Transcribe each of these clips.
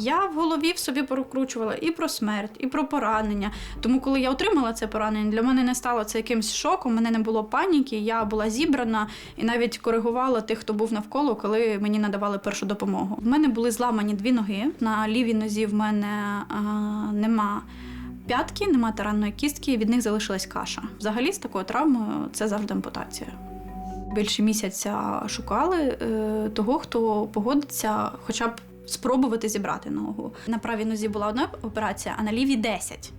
Я в голові в собі прокручувала і про смерть, і про поранення. Тому, коли я отримала це поранення, для мене не стало це якимсь шоком, мене не було паніки, я була зібрана і навіть коригувала тих, хто був навколо, коли мені надавали першу допомогу. В мене були зламані дві ноги. На лівій нозі в мене а, нема. П'ятки, нема таранної кістки, від них залишилась каша. Взагалі, з такою травмою це завжди ампутація. Більше місяця шукали е, того, хто погодиться хоча б спробувати зібрати ногу. На правій нозі була одна операція, а на лівій 10.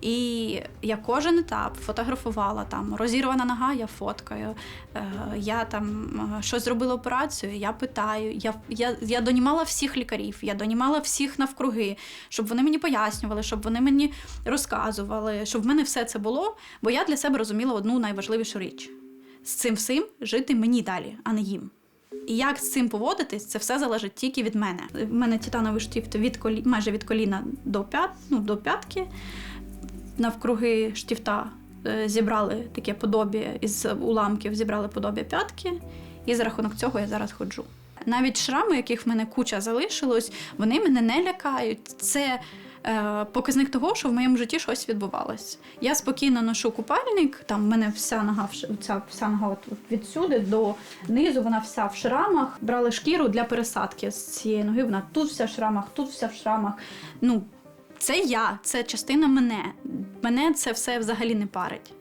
І я кожен етап фотографувала там розірвана нога, я фоткаю. Е, я там е, щось зробила операцію, я питаю. Я, я, я донімала всіх лікарів, я донімала всіх навкруги, щоб вони мені пояснювали, щоб вони мені розказували, щоб в мене все це було. Бо я для себе розуміла одну найважливішу річ: з цим всім жити мені далі, а не їм. І як з цим поводитись, це все залежить тільки від мене. У мене титановий штифт від колі... майже від коліна до п'ят, ну, до п'ятки. Навкруги штифта е, зібрали таке подобі із уламків, зібрали подобі п'ятки, і за рахунок цього я зараз ходжу. Навіть шрами, яких в мене куча залишилось, вони мене не лякають. Це показник того, що в моєму житті щось відбувалось. Я спокійно ношу купальник, там в мене вся нога вся, вся нога от відсюди до низу, вона вся в шрамах. Брали шкіру для пересадки з цієї ноги. Вона тут вся в шрамах, тут вся в шрамах. Ну, це я, це частина мене. Мене це все взагалі не парить.